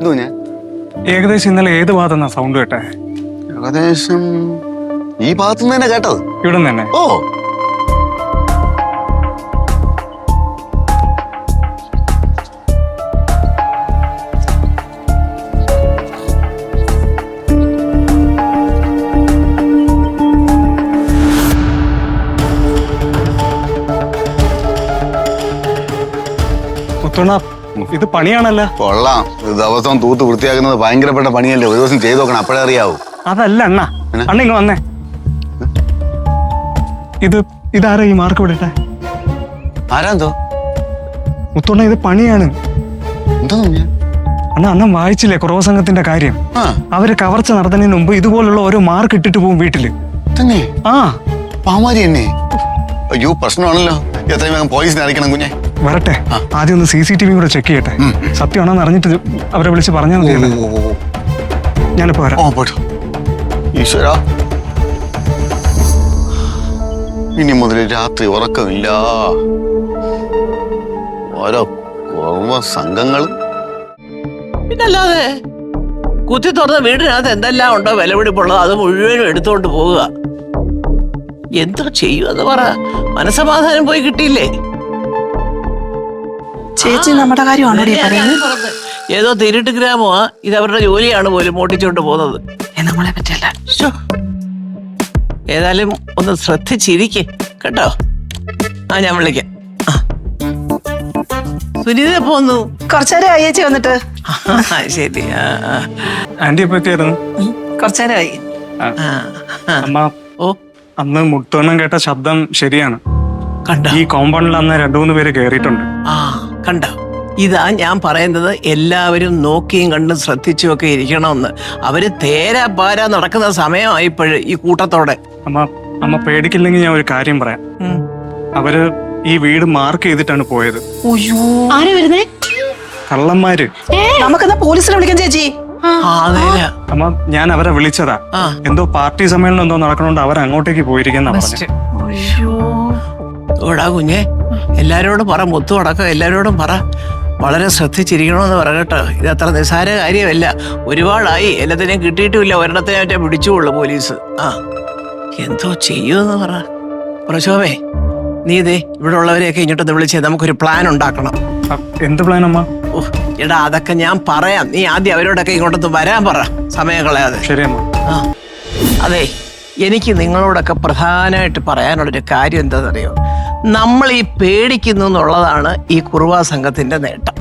എന്തോ ഞാൻ ഏകദേശം ഇന്നലെ ഏത് ഭാഗത്തുനിന്നാ സൗണ്ട് കേട്ടെ? ഏകദേശം ഈ ഭാഗത്തുനിന്ന് തന്നെ കേട്ടത്. ഇവിടെ തന്നെ. ഓ. മുത്തോണ ഇത് പണിയാണല്ല. കൊള്ളാം. ദിവസം തൂത്ത് വൃത്തിയാക്കുന്നത് ഭയങ്കരപ്പെട്ട പണിയല്ലേ? ഒരു ദിവസം ചെയ്തു നോക്കണം അപ്പോഴേ അറിയാവൂ. അതല്ല അണ്ണ? അണ്ണ ഇങ്ങ് വന്നേ. ഇത് ഇതാരാ ഈ മാർക്ക് വിടട്ടെ ആരാന്തോ? മുത്തോണ്ണ ഇത് പണിയാണ്. ഞാൻ അണ്ണ അണ്ണൻ വായിച്ചില്ലേ കുറവ് സംഘത്തിന്റെ കാര്യം? ആ. അവർ കവർച്ച നടത്തുന്നതിന് മുമ്പ് ഇതുപോലുള്ള ഓരോ മാർക്ക് ഇട്ടിട്ട് പോകും വീട്ടിൽ. തന്നെ? ആ. പാമാരി തന്നെ അയ്യോ പ്രശ്നമാണല്ലോ. എത്രയും വേഗം പോലീസിനെ അറിയിക്കണം കുഞ്ഞെ. വരട്ടെ. ആദ്യം ഒന്ന് സി സി ടി വി കൂടെ ചെക്ക് ചെയ്യട്ടെ. സത്യമാണെന്ന് അറിഞ്ഞിട്ട് അവരെ വിളിച്ച് പറഞ്ഞാൽ മതി ഞാനിപ്പോ വരാം. ഓ പോട്ടോ ഈശ്വര. ഇനി മുതൽ രാത്രി ഉറക്കമില്ല. ഓരോ കുറവ സംഘങ്ങൾ പിന്നല്ലാതെ കുത്തി തുറന്ന വീടിനകത്ത് എന്തെല്ലാം ഉണ്ടോ വിലപിടിപ്പുള്ളത്? അത് മുഴുവനും എടുത്തുകൊണ്ട് പോവുക. എന്തോ ചെയ്യുമെന്ന് പറ. മനസമാധാനം പോയി കിട്ടിയില്ലേ? ചേച്ചി നമ്മുടെ കാര്യമാണോ പറയുന്നത്? ഏതോ തിരുട്ട് ഗ്രാമോ ഇത് അവരുടെ ജോലിയാണ് പോലും മോട്ടിച്ചോണ്ട് പോകുന്നത്. നമ്മളെ പറ്റിയല്ല. ഏതായാലും ഒന്ന് ശ്രദ്ധിച്ചിരിക്കെ കേട്ടോ? ആ ഞാൻ വിളിക്കാം. സുനിത പോന്നു കുറച്ചേരം ആയി ചേച്ചി വന്നിട്ട്. ശരി. ആന്റി എപ്പോ എത്തിയായിരുന്നു? കുറച്ചേരമായി. അമ്മ ഓ. അന്ന് മുത്തോണ്ണം കേട്ട ശബ്ദം ശരിയാണ്. ഈ കോമ്പൗണ്ടിൽ അന്ന് രണ്ടു മൂന്ന് പേര് കേറിയിട്ടുണ്ട്. ആ. കണ്ടോ? ഇതാ ഞാൻ പറയുന്നത് എല്ലാവരും നോക്കിയും കണ്ടും ശ്രദ്ധിച്ചും ഒക്കെ ഇരിക്കണമെന്ന്. അവർ തേരാ പാരാ നടക്കുന്ന സമയമായിപ്പോഴ് ഈ കൂട്ടത്തോടെ. അമ്മ അമ്മ പേടിക്കില്ലെങ്കിൽ ഞാൻ ഒരു കാര്യം പറയാം. അവർ ഈ വീട് മാർക്ക് ചെയ്തിട്ടാണ് പോയത്. ആരാ വരുന്നേ? കള്ളന്മാര്. നമുക്കെന്നാ പോലീസിനെ വിളിക്കാം ചേച്ചി? അമ്മ ഞാൻ അവരെ വിളിച്ചതാ. എന്തോ പാർട്ടി സമ്മേളനം എന്തോ നടക്കണോണ്ട് അവർ അങ്ങോട്ടേക്ക് പോയിരിക്കുന്ന പറഞ്ഞു. കുഞ്ഞെ എല്ലാരോടും പറ മുത്തു അടക്കം എല്ലാരോടും പറ. വളരെ ശ്രദ്ധിച്ചിരിക്കണമെന്ന് പറയട്ടെ ഇത് അത്ര നിസ്സാര കാര്യമല്ല. ഒരുപാടായി. എല്ലാത്തിനെയും കിട്ടിയിട്ടുമില്ല. ഒരെണ്ണത്തിനെ മറ്റേ പിടിച്ചുള്ളൂ പോലീസ്. ആ. എന്തോ ചെയ്യുമെന്ന് പറ. പ്രശോഭേ നീ ഇതേ ഇവിടെ ഉള്ളവരെയൊക്കെ ഇങ്ങോട്ടൊന്ന് വിളിച്ചേ നമുക്കൊരു പ്ലാൻ ഉണ്ടാക്കണം. എന്ത് പ്ലാൻ അമ്മ? ഓ എടാ അതൊക്കെ ഞാൻ പറയാം. നീ ആദ്യം അവരോടൊക്കെ ഇങ്ങോട്ടൊന്ന് വരാൻ പറ. സമയം കളയാതെ. ശരി അമ്മ. ആ. അതെ എനിക്ക് നിങ്ങളോടൊക്കെ പ്രധാനമായിട്ട് പറയാനുള്ളൊരു കാര്യം എന്താണെന്നറിയോ? നമ്മൾ ഈ പേടിക്കുന്നു എന്നുള്ളതാണ് ഈ കുറുവാ സംഘത്തിന്റെ നേട്ടം.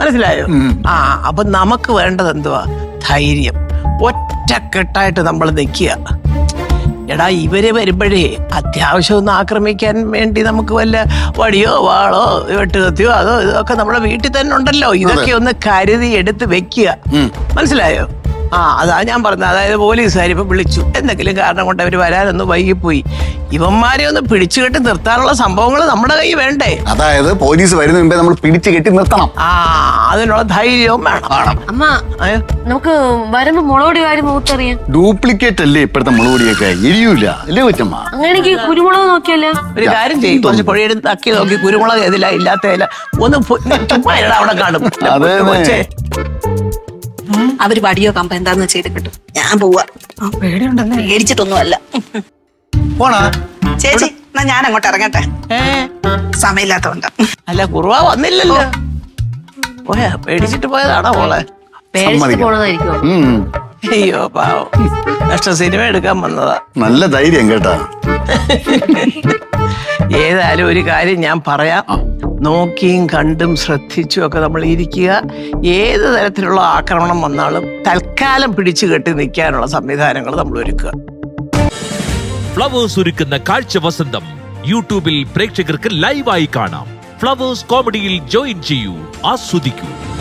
മനസ്സിലായോ? ആ അപ്പൊ നമുക്ക് വേണ്ടത് എന്തുവാ? ധൈര്യം. ഒറ്റക്കെട്ടായിട്ട് നമ്മൾ നിൽക്കുക. എടാ ഇവർ വരുമ്പോഴേ അത്യാവശ്യം ഒന്ന് ആക്രമിക്കാൻ വേണ്ടി നമുക്ക് വല്ല വടിയോ വാളോ വെട്ടുകത്തിയോ അതോ ഇതൊക്കെ നമ്മുടെ വീട്ടിൽ തന്നെ ഉണ്ടല്ലോ. ഇതൊക്കെ ഒന്ന് കരുതി എടുത്ത് വെക്കുക. മനസ്സിലായോ? ആ അതാ ഞാൻ പറഞ്ഞത്. അതായത് പോലീസുകാർ ഇപ്പം വിളിച്ചു. എന്തെങ്കിലും കാരണം കൊണ്ട് അവർ വരാനൊന്ന് വൈകിപ്പോയി. ഇവന്മാരെ ഒന്ന് പിടിച്ചു കെട്ടി നിർത്താനുള്ള സംഭവങ്ങൾ നമ്മുടെ കൈ വേണ്ടേ? അതായത് പോലീസ് വരുന്ന മുമ്പേ നമ്മൾ പിടിച്ചു കെട്ടി നിർത്തണം. ആ അതിനുള്ള ധൈര്യവും വേണം. അമ്മ നമുക്ക് വരുമ്പോ മുളകൊടി കാര്യം ഡ്യൂപ്ലിക്കേറ്റ് അല്ലേ ഇപ്പോഴത്തെ മുളകൊടിയൊക്കെ എരിയൂല. അല്ലേ കൊച്ചമ്മ? അങ്ങനെ കുരുമുളക് നോക്കിയല്ലേ ഒരു കാര്യം ചെയ്യും. കുറച്ച് പുഴയെടുത്ത് തക്കി നോക്കി. കുരുമുളക് ഏതില്ല ഇല്ലാത്തതില്ല ഒന്ന് അവിടെ കാണും. അവർ വടിയോ കമ്പ എന്താന്ന് ചെയ്ത് കിട്ടും. ഞാൻ പോവാ. പേടിച്ചിട്ടൊന്നും അല്ല പോണാ? ചേച്ചി എന്നാ ഞാൻ അങ്ങോട്ട് ഇറങ്ങട്ടെ? സമയമില്ലാത്തോണ്ട്. അല്ല കുറുവ വന്നില്ലല്ലോ. പോയാ പേടിച്ചിട്ട് പോയതാണോ മോളെ? പേടിച്ചിട്ട് പോണതായിരിക്കും അയ്യോ പാവം. നഷ്ട സിനിമ എടുക്കാൻ വന്നതാ. നല്ല ധൈര്യം കേട്ടാ. ഏതായാലും ഒരു കാര്യം ഞാൻ പറയാം. നോക്കിയും കണ്ടും ശ്രദ്ധിച്ചും ഒക്കെ നമ്മൾ ഇരിക്കുക. ഏത് തരത്തിലുള്ള ആക്രമണം വന്നാലും തൽക്കാലം പിടിച്ചു കെട്ടി നിൽക്കാനുള്ള സംവിധാനങ്ങൾ നമ്മൾ ഒരുക്കുക. ഫ്ലവേഴ്സ് ഒരുക്കുന്ന കാഴ്ച വസന്തം യൂട്യൂബിൽ പ്രേക്ഷകർക്ക് ലൈവായി കാണാം. ഫ്ലവേഴ്സ് കോമഡിയിൽ ജോയിൻ ചെയ്യൂ ആസ്വദിക്കൂ.